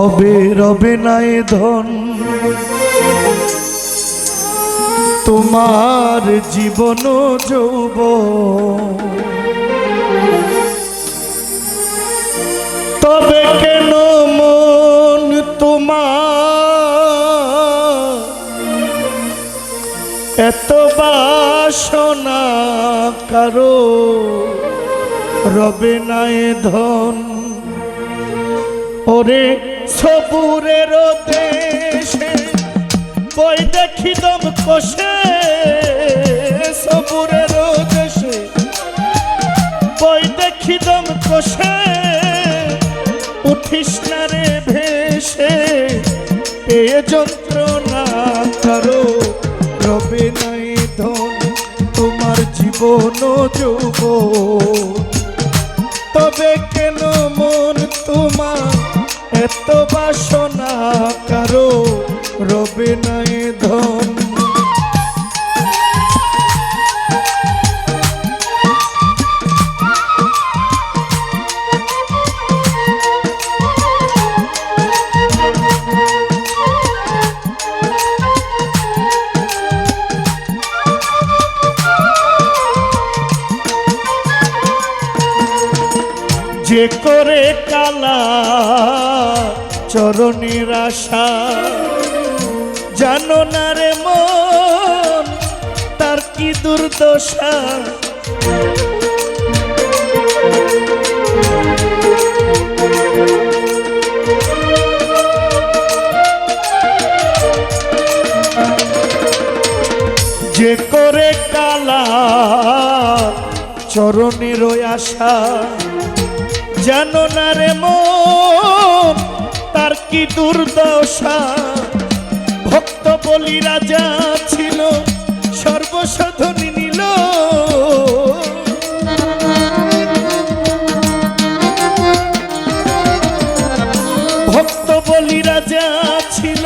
ভবে রবে নাই ধন। তোমার জীবন যৌব তবে কেন মন তোমার? এত বাসনা কারও রবে নাই ধন। ওরে সবুরের দেশে বই দেখি দম কষে। সবুরের দেশে বই দেখি দম কষে। উঠিস না রে ভেসে পেয়ে যন্ত্রণা কারও রবে নাই ধন, তোমার জীবন যৌব। তবে কেন মন তোমার এত বাসনা কারও রবে নাই ধন। যে করে কালা চরণের আশা। জানো না রে মন, তার কি দুর্দশা? যে করে কালা চরণের আশা। জানো না রে মন, তার কি দুর্দশা? ভক্ত বলি রাজা ছিল, সর্বসাধনী নিল। ভক্ত বলি রাজা ছিল,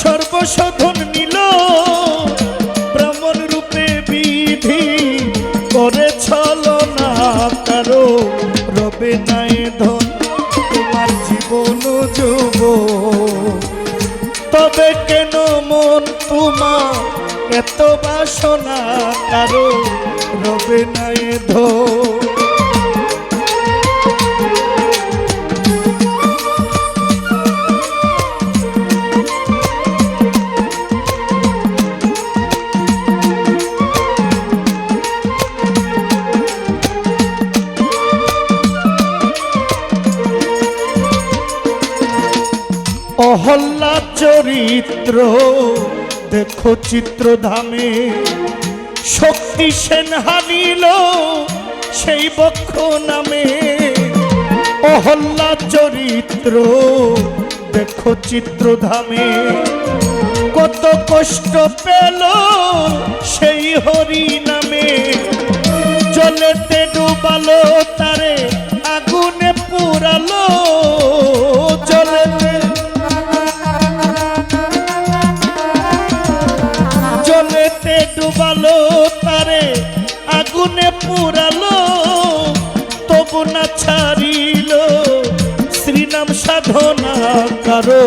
সর্বসাধন যুব। তবে কেন মন তোমার এত বাসনা কারও রবে নাই ধন অহল্লা চরিত্র, দেখো চিত্রধামে। শক্তি সেন হানিল সেই বক্ষ নামে। অহল্লা চরিত্র, দেখো চিত্রধামে। কত কষ্ট পেল সেই হরি নামে জলেতে ডুবালো তারে না ছাড়িল। শ্রীনাম সাধনা কারও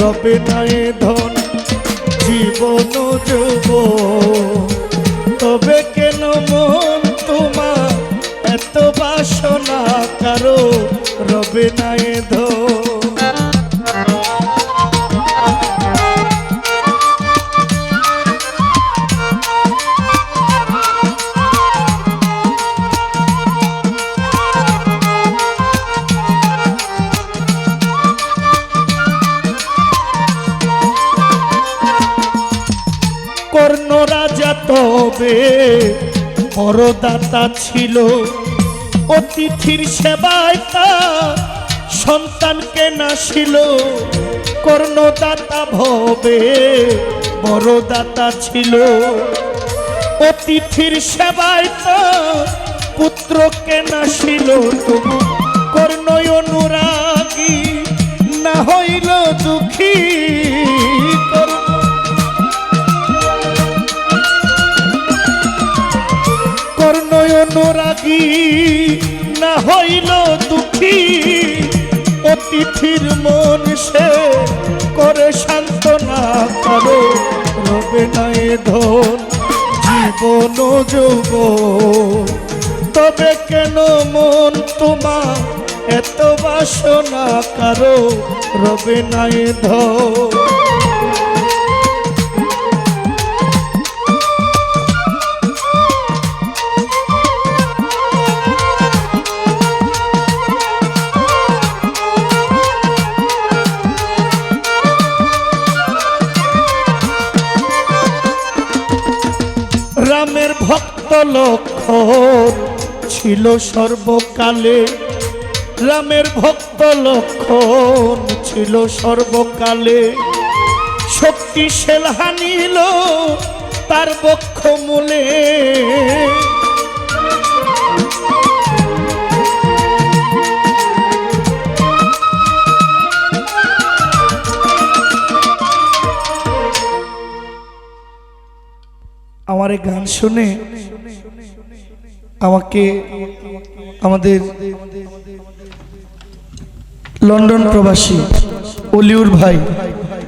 রবে নাই ধন। জীবন যুব, তবে কেন মন তোমার এত বাসনা কারও রবে নাই ধন? তবে বড়দাতা ছিল। অতিথির সেবায় তার সন্তানকে নাসিল কর্ণদাতা ভবে বড়দাতা ছিল। অতিথির সেবায় তার পুত্রকে নাসিল তবু তোর নয়ন রাগী, না হইল দুঃখী। অতিথির মন সে করে সান্ত্বনা করে, রবে নাই ধন, জীবন যুব তবে কেন মন তোমা এত বাসনা কারও, রবে নাই ধন? ভক্ত লক্ষণ ছিল সর্বকালে। রামের ভক্ত লক্ষণ ছিল সর্বকালে। শক্তি সেলহা নিল তার বক্ষ মূলে আমার এই গান শুনে আমাকে আমাদের লন্ডন প্রবাসী অলিউর ভাই